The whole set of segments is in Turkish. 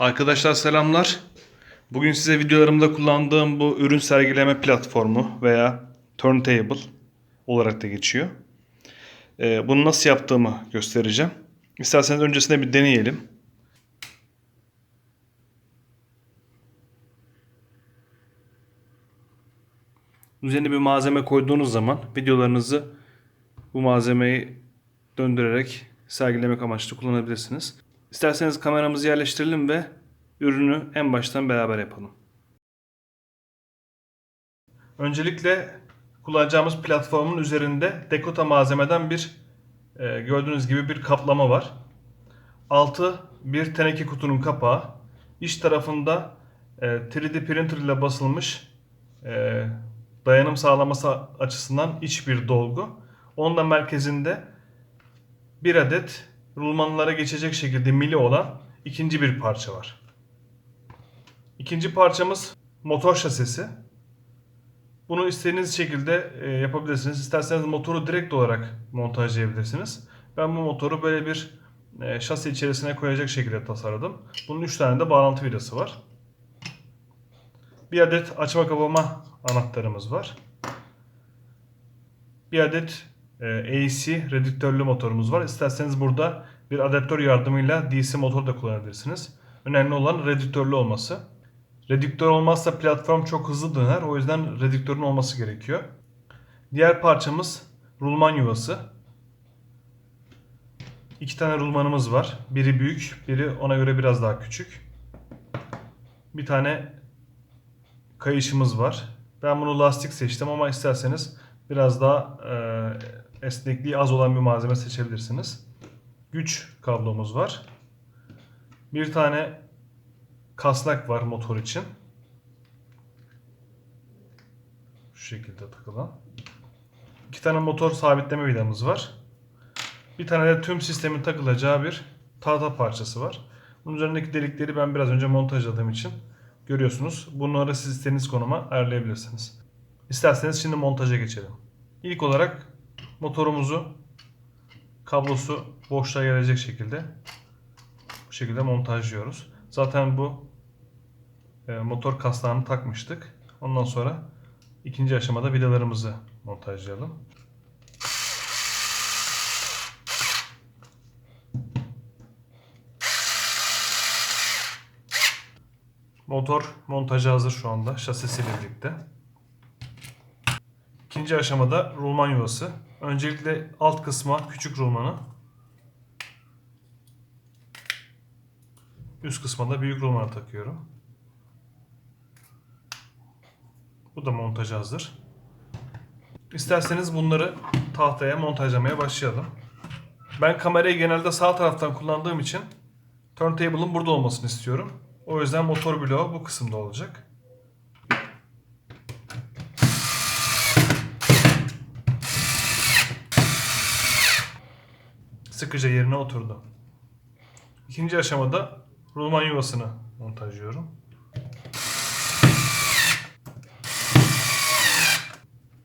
Arkadaşlar selamlar. Bugün size videolarımda kullandığım bu ürün sergileme platformu veya turntable olarak da geçiyor. Ee, bunu nasıl yaptığımı göstereceğim. İsterseniz öncesinde bir deneyelim. Üzerine bir malzeme koyduğunuz zaman videolarınızı bu malzemeyi döndürerek sergilemek amaçlı kullanabilirsiniz. İsterseniz kameramızı yerleştirelim ve ürünü en baştan beraber yapalım. Öncelikle kullanacağımız platformun üzerinde Dekota malzemeden bir e, gördüğünüz gibi bir kaplama var. Altı bir teneke kutunun kapağı. İç tarafında e, 3D printer ile basılmış e, dayanım sağlaması açısından iç bir dolgu. Onun da merkezinde bir adet rulmanlara geçecek şekilde mili olan ikinci bir parça var. İkinci parçamız motor şasisi. Bunu istediğiniz şekilde e, yapabilirsiniz. İsterseniz motoru direkt olarak montajlayabilirsiniz. Ben bu motoru böyle bir e, şasi içerisine koyacak şekilde tasarladım. Bunun 3 tane de bağlantı vidası var. Bir adet açma kapama anahtarımız var. Bir adet AC redüktörlü motorumuz var. İsterseniz burada bir adaptör yardımıyla DC motor da kullanabilirsiniz. Önemli olan redüktörlü olması. Redüktör olmazsa platform çok hızlı döner. O yüzden redüktörün olması gerekiyor. Diğer parçamız rulman yuvası. İki tane rulmanımız var. Biri büyük, biri ona göre biraz daha küçük. Bir tane kayışımız var. Ben bunu lastik seçtim ama isterseniz biraz daha e, esnekliği az olan bir malzeme seçebilirsiniz. Güç kablomuz var. Bir tane kasnak var motor için. Şu şekilde takılan. İki tane motor sabitleme vidamız var. Bir tane de tüm sistemin takılacağı bir tahta parçası var. Bunun üzerindeki delikleri ben biraz önce montajladığım için görüyorsunuz. Bunları siz istediğiniz konuma ayarlayabilirsiniz. İsterseniz şimdi montaja geçelim. İlk olarak motorumuzu kablosu boşluğa gelecek şekilde bu şekilde montajlıyoruz. Zaten bu e, motor kasnağını takmıştık. Ondan sonra ikinci aşamada vidalarımızı montajlayalım. Motor montajı hazır şu anda şasisiyle birlikte. İkinci aşamada rulman yuvası. Öncelikle alt kısma küçük rulmanı. Üst kısma da büyük rulmanı takıyorum. Bu da montaj hazır. İsterseniz bunları tahtaya montajlamaya başlayalım. Ben kamerayı genelde sağ taraftan kullandığım için turntable'ın burada olmasını istiyorum. O yüzden motor bloğu bu kısımda olacak. Sıkıca yerine oturdu. İkinci aşamada rulman yuvasını montajlıyorum.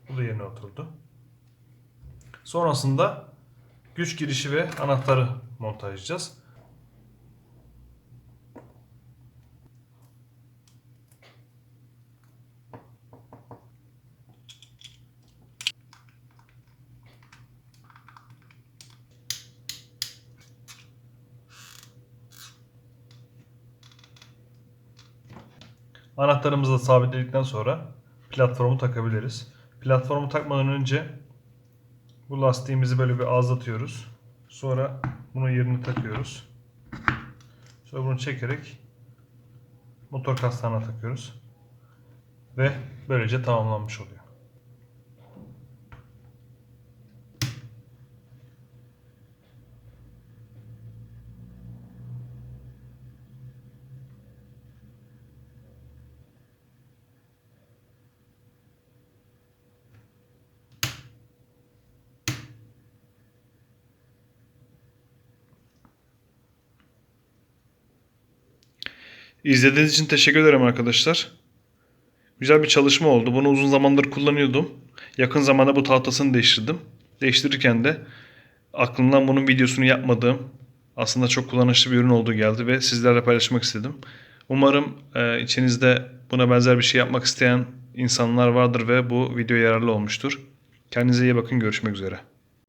Bu da yerine oturdu. Sonrasında güç girişi ve anahtarı montajlayacağız. Anahtarımızı da sabitledikten sonra platformu takabiliriz. Platformu takmadan önce bu lastiğimizi böyle bir azlatıyoruz. Sonra bunu yerine takıyoruz. Sonra bunu çekerek motor kastağına takıyoruz. Ve böylece tamamlanmış oluyor. İzlediğiniz için teşekkür ederim arkadaşlar. Güzel bir çalışma oldu. Bunu uzun zamandır kullanıyordum. Yakın zamanda bu tahtasını değiştirdim. Değiştirirken de aklımdan bunun videosunu yapmadığım aslında çok kullanışlı bir ürün olduğu geldi ve sizlerle paylaşmak istedim. Umarım e, içinizde buna benzer bir şey yapmak isteyen insanlar vardır ve bu video yararlı olmuştur. Kendinize iyi bakın. Görüşmek üzere.